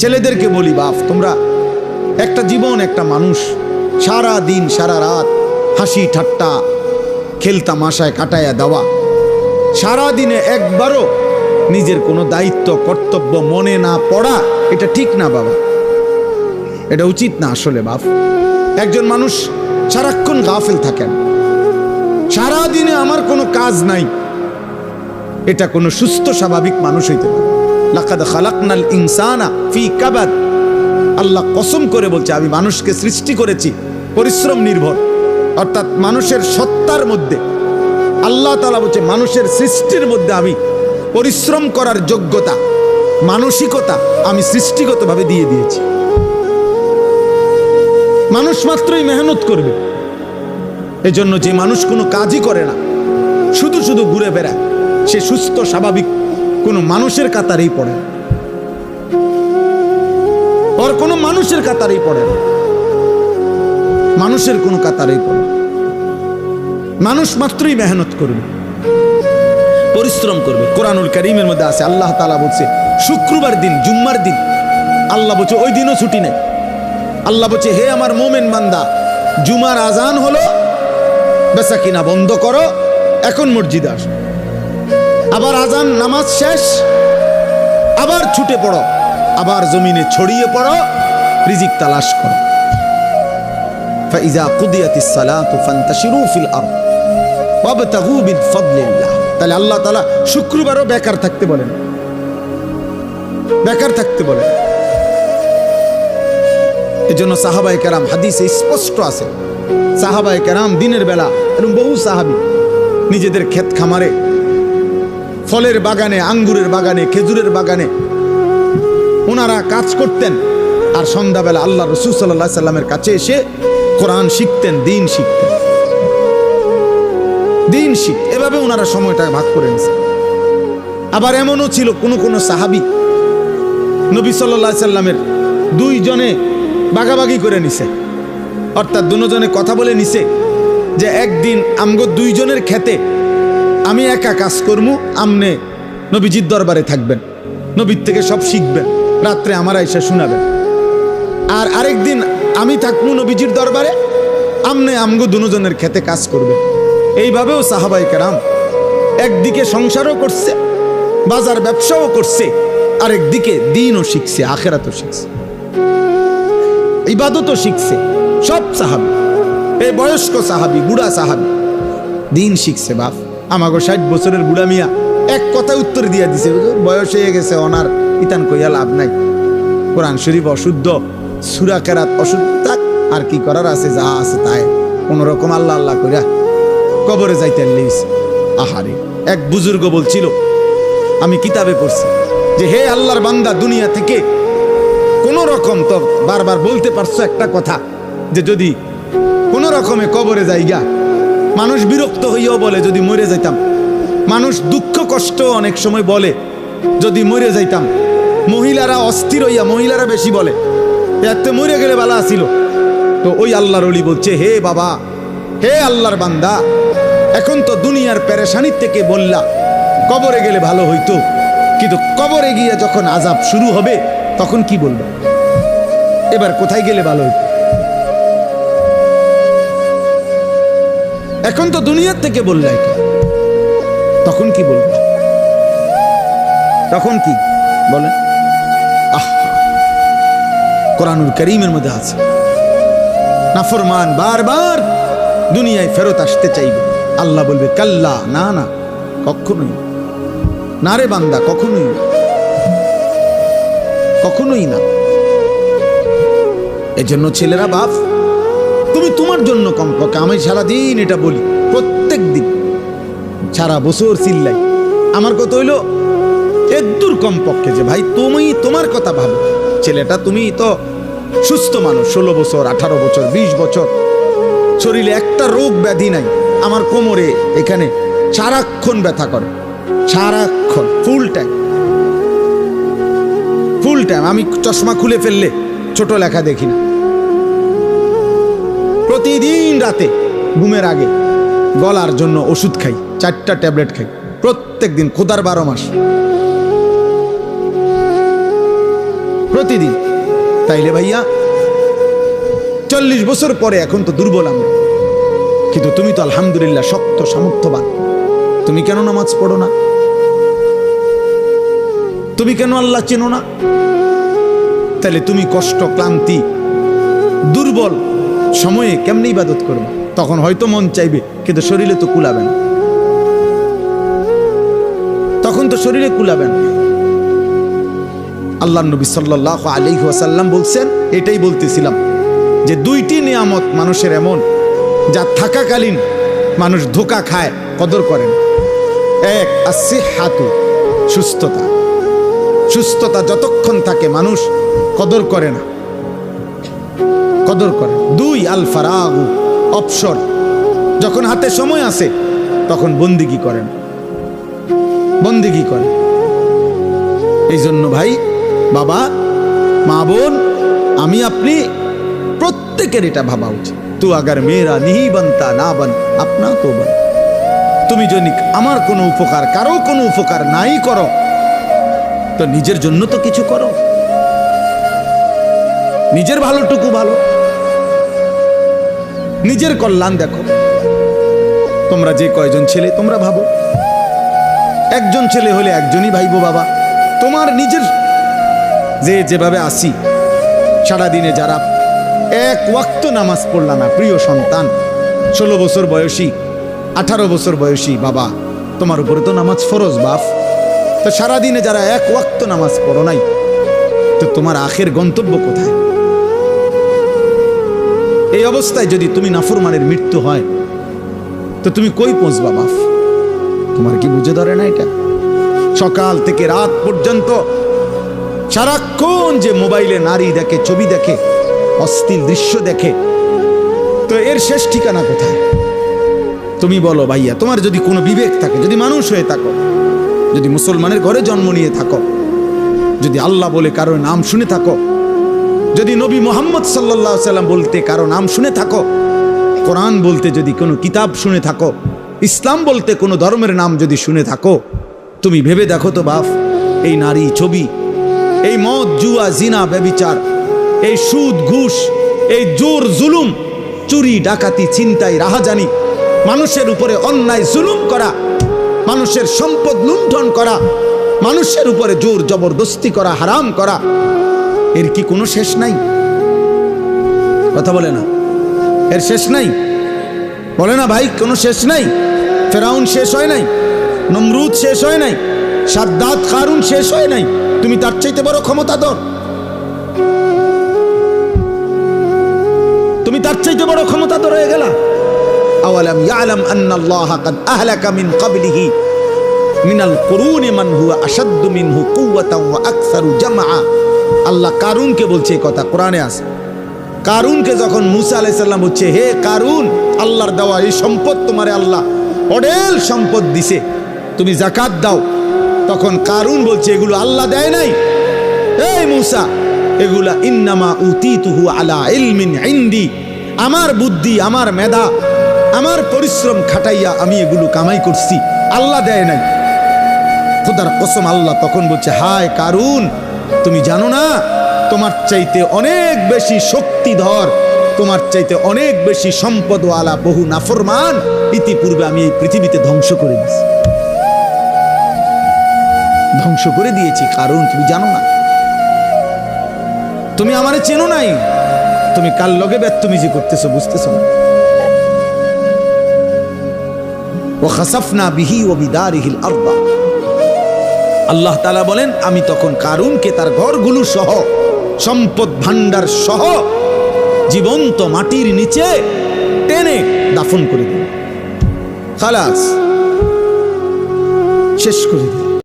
ছেলেদেরকে বলি, বাপ, তোমরা একটা জীবন, একটা মানুষ। সারা দিন, সারা রাত হাসি, ঠাট্টা খেলতামাশায় কাটায়া দেওয়া। সারা দিনে একবারও নিজের কোনো দায়িত্ব, কর্তব্য মনে না পড়া, এটা ঠিক না, বাবা। এটা উচিত না আসলে, বাপ। একজন মানুষ সারাক্ষণ গাফেল থাকেন সারা দিনে আমার কোনো কাজ নাই। এটা কোনো সুস্থ, স্বাভাবিক মানুষ হইতে পারে। লাকাদ খালাকনাল ইনসানা ফি কাবাদ। আল্লাহ কসম করে বলছে, আমি মানুষকে সৃষ্টি করেছি, পরিশ্রম নির্ভর। অর্থাৎ মানুষের সত্তার মধ্যে। আল্লাহ তালা বলছে, মানুষের সৃষ্টির মধ্যে আমি পরিশ্রম করার যোগ্যতা, মানসিকতা আমি সৃষ্টিগতভাবে দিয়ে দিয়েছি। মানুষ মাত্রই মেহনত করবে। এজন্য যে মানুষ কোনো কাজই করে না, শুধু শুধু ঘুরে বেড়ায়, সে সুস্থ, স্বাভাবিক কোনো মানুষের কাতারেই পড়ে। ওর কোনো মানুষের কাতারেই পড়ে মানুষের কোনো কাতারেই পড়ে মানুষ মাত্রই মেহনত করবে, পরিশ্রম করবে। কোরআনুল করিমের মধ্যে আছে, আল্লাহ তালা বলছে, শুক্রবার দিন, জুম্মার দিন, আল্লাহ বলছে, ওই দিনও ছুটি নেই। আল্লাহ বলছে, হে আমার মোমেন বান্দা, জুমার আজান হলো, বেচা কিনা বন্ধ করো, এখন মসজিদে আসো। আবার আজান নামাজ শেষ আবার ছুটে পড়ো আবার জমিনে ছড়িয়ে পড়ো রিজিক তালাশ করো فإذا قضيت الصلاة فانتشروا في الأرض وابتغوا من فضل الله তাহলে আল্লাহ তাআলা শুক্রবারও বেকার থাকতে বলেন বেকার থাকতে বলেন এজন্য সাহাবাই কেরাম হাদিসে স্পষ্ট আছে সাহাবাই কেরাম দিনের বেলা এরকম বহু সাহাবি নিজেদের ক্ষেত খামারে ফলের বাগানে, আঙ্গুরের বাগানে, খেজুরের বাগানে। ওনারা কাজ করতেন। আর সন্ধ্যাবেলা আল্লাহ রসুল সাল্লাহ সাল্লামের কাছে এসে কোরআন শিখতেন, দিন শিখতেন। দিন শিখ, এভাবে ওনারা সময়টা ভাগ করে নিয়েছেন। আবার এমনও ছিল কোনো কোনো সাহাবি, নবী সাল্লাহ সাল্লামের দুইজনে বাগাবাগি করে নিছে। অর্থাৎ দুজনে কথা বলে নিছে যে একদিন আমগো দুইজনের খেতে আমি একা কাজ করমু, আমনে নবীজির দরবারে থাকবেন। নবীর থেকে সব শিখবেন, রাত্রে আমার এসে শোনাবেন। আর আরেকদিন আমি থাকব নবীজির দরবারে, আমনে আমগো দুজনের খেতে কাজ করবে। এইভাবেও সাহাবাই কেরাম একদিকে সংসারও করছে, বাজার ব্যবসাও করছে আরেকদিকে দিনও শিখছে, আখেরাতও শিখছে। ইবাদতও শিখছে, সব সাহাবি। এই বয়স্ক সাহাবি, বুড়া সাহাবি, দিন শিখছে বাপ। আমাগো ষাট বছরের বুড়া মিয়া এক কথা উত্তর দিয়া দিছে বয়স হয়ে গেছে, অনার ইতান কইয়া লাভ নাই। কোরআন শরীফ অশুদ্ধ, সুরা কেরাত অশুদ্ধ, থাক, আর কি করার আছে, যা আছে তাই। কোনো রকম আল্লাহ আল্লাহ করিয়া কবরে যাইতে লিস আহারে, এক বুজুর্গ বলছিল, আমি কিতাবে পড়ছি, যে হে আল্লাহর বান্দা, দুনিয়া থেকে কোন রকম তো বারবার বলতে পারছ একটা কথা, যে যদি কোন রকমে কবরে যাইগা মানুষ বিরক্ত হইয়াও বলে, যদি মরে যাইতাম। মানুষ দুঃখ, কষ্ট অনেক সময় বলে, যদি মরে যাইতাম। মহিলারা অস্থির হইয়া, মহিলারা বেশি বলে, এতে মরে গেলে বালা আসিল তো ওই আল্লাহর অলি বলছে, হে বাবা, হে আল্লাহর বান্দা, এখন তো দুনিয়ার পেরেশানির থেকে বললা, কবরে গেলে ভালো হইতো। কিন্তু কবরে গিয়ে যখন আজাব শুরু হবে, তখন কি বলব? এবার কোথায় গেলে ভালো হইতো? এখন তো দুনিয়ার থেকে বললা এটা তখন কি বলব? তখন কি? বলেন। কোরআনুল করিমের মধ্যে আছে। নাফরমান বারবার দুনিয়ায় ফেরত আসতে চাইবে। আল্লাহ বলবে, কাল্লা, না না, কখনোই না। না রে বান্দা, কখনোই না। কখনোই না। এজন্য ছেলেরা বাপ তুমি তোমার জন্য কমপক্ষে, আমি সারাদিন এটা বলি, প্রত্যেক দিন। সারা বছর চিল্লাই। আমার কথা হইল এদ্দুর কমপক্ষে যে ভাই, তুমি তোমার কথা ভাবো। ছেলেটা তুমি তো সুস্থ মানুষ, ষোলো বছর, আঠারো বছর, বিশ বছর। শরীরে একটা রোগ ব্যাধি নাই। আমার কোমরে এখানে সারাক্ষণ ব্যথা করে। সারাক্ষণ ফুল টাইম ফুল টাইম আমি চশমা খুলে ফেললে ছোট লেখা দেখি না। প্রতিদিন রাতে, ঘুমের আগে গলার জন্য ওষুধ খাই, চারটা ট্যাবলেট খাই প্রত্যেক দিন খোদার বারো মাস। প্রতিদিন। তাইলে ভাইয়া, চল্লিশ বছর পরে এখন তো দুর্বল আমরা। কিন্তু তুমি তো আলহামদুলিল্লাহ শক্ত, সামর্থ্যবান। তুমি কেন নামাজ পড়ো না? তুমি কেন আল্লাহ চেনো না? তাহলে তুমি কষ্ট, ক্লান্তি, দুর্বল সময়ে কেমনি ইবাদত করবে? তখন হয়তো মন চাইবে, কিন্তু শরীরে তো কুলাবে না। তখন তো শরীরে কুলাবে না। আল্লাহ নবী সাল্লাহ আলাইহি ওয়াসাল্লাম বলছেন, এটাই বলতেছিলাম যে দুইটি নিয়ামত মানুষের এমন, যা থাকাকালীন মানুষ ধোকা খায়, কদর করেন এক আসি হাতু সুস্থতা। সুস্থতা যতক্ষণ থাকে মানুষ কদর করে না। কদর করে। দুই, আল ফারাগু, অবসর। যখন হাতে সময় আছে, তখন বন্দিগি করেন। বন্দিগি করেন। এই জন্য ভাই, বাবা, মা বোন, আমি, আপনি, প্রত্যেকের এটা ভাবা উচিত। তু আগার মেয়েরা নিহি বানতা না বান, আপনা তো বান। তুমি যদি আমার কোনো উপকার, কারও কোনো উপকার নাই করো। তো নিজের জন্য তো কিছু করো। নিজের ভালোটুকু ভালো। নিজের কল্যাণ দেখো। তোমরা যে কয়জন ছেলে, তোমরা ভাবো। একজন ছেলে হলে একজনই ভাইবো বাবা। তোমার নিজের যে যেভাবে আসি, সারাদিনে যারা এক ওয়াক্ত নামাজ পড়লা না, প্রিয় সন্তান, ষোলো বছর বয়সী, আঠারো বছর বয়সী বাবা, তোমার উপরে তো নামাজ ফরজ, বাপ। তো সারাদিনে যারা এক ওয়াক্ত নামাজ পড়ো নাই, তো তোমার আখের গন্তব্য কোথায়? এই অবস্থায় যদি তুমি নাফরমানের মৃত্যু হয়, তো তুমি কই পৌঁছবা, বাপ? তোমার কি বুঝে ধরে না এটা? সকাল থেকে রাত পর্যন্ত সারাক্ষণ যে মোবাইলে নারী দেখে, ছবি দেখে, অস্থির দৃশ্য দেখে, তো এর শেষ ঠিকানা কোথায়? তুমি বলো ভাইয়া, তোমার যদি কোনো বিবেক থাকে, যদি মানুষ হয়ে থাকো, যদি মুসলমানের ঘরে জন্ম নিয়ে থাকো, যদি আল্লাহ বলে কারোর নাম শুনে থাকো যদি নবী মোহাম্মদ সাল্লাহ সাল্লাম বলতে কারও নাম শুনে থাকো, কোরআন বলতে যদি কোনো কিতাব শুনে থাকো, ইসলাম বলতে কোনো ধর্মের নাম যদি শুনে থাকো, তুমি ভেবে দেখো তো বাপ, এই নারী ছবি, এই মদ, জুয়া, জিনা, ব্যবিচার, এই সুদ, ঘুষ, এই জোর, জুলুম, চুরি, ডাকাতি চিন্তাই রাহাজানি, মানুষের উপরে অন্যায়, জুলুম করা, মানুষের সম্পদ লুণ্ঠন করা, মানুষের উপরে জোর, জবরদস্তি করা, হারাম করা এর কি কোনো শেষ নাই? কথা বলে না। এর শেষ নাই? বলে না ভাই, কোনো শেষ নাই? ফেরাউন শেষ হয় নাই? নমরুদ শেষ হয় নাই? সাদ্দাত কারুন শেষ হয় নাই? তুমি তার চাইতে বড় ক্ষমতা দর তুমি তার চাইতে বড় ক্ষমতা দর হয়ে গেলা। আওয়ালাম ইয়ালাম আন্না আল্লাহ কাদ আহলাকা মিন ক্বাবলিহি মিনাল কুরুনি মান হুয়া আশাদ্দু মিনহু কুওয়াতান ওয়া আকসারু জামআ। আল্লাহ কারুনকে বলছে এই কথা, কোরআনে আছে। কারুনকে যখন মুসা আলাইসাল্লাম হচ্ছে হে কারুন, আল্লাহর দেওয়া এই সম্পদ তোমারে আল্লাহ অডেল সম্পদ দিছে, তুমি জাকাত দাও। তখন কারুন বলছে, এগুলো আল্লাহ দেয় নাই। এই মুসা, এগুলা ইন্নামা উতিতুহু আলা ইলমিন ইন্দি। আমার বুদ্ধি, আমার মেধা, আমার পরিশ্রম খাটাইয়া আমি এগুলো কামাই করছি, আল্লাহ দেয় নাই। খোদার কসম, আল্লাহ তখন বলছে, হায় কারুন তুমি জানো না, তোমার চাইতে অনেক বেশি শক্তিধর, তোমার চাইতে অনেক বেশি সম্পদওয়ালা বহু নাফরমান ইতিপূর্বে আমি এই পৃথিবীতে ধ্বংস করে দিয়েছি। ধ্বংস করে দিয়েছি, কারণ তুমি জানো না। তুমি আমারে চেনো নাই, তুমি কার লগে ব্যর্থমিজি করতেছো বুঝতেছো না। ও খাসাফনা বিহি ও বিদারিহিল আরবা আল্লাহ তালা বলেন, আমি তখন কারুনকে তার ঘরগুলো সহ, সম্পদ ভাণ্ডার সহ জীবন্ত মাটির নিচে টেনে দাফন করে দিল খালাস, শেষ করে দিল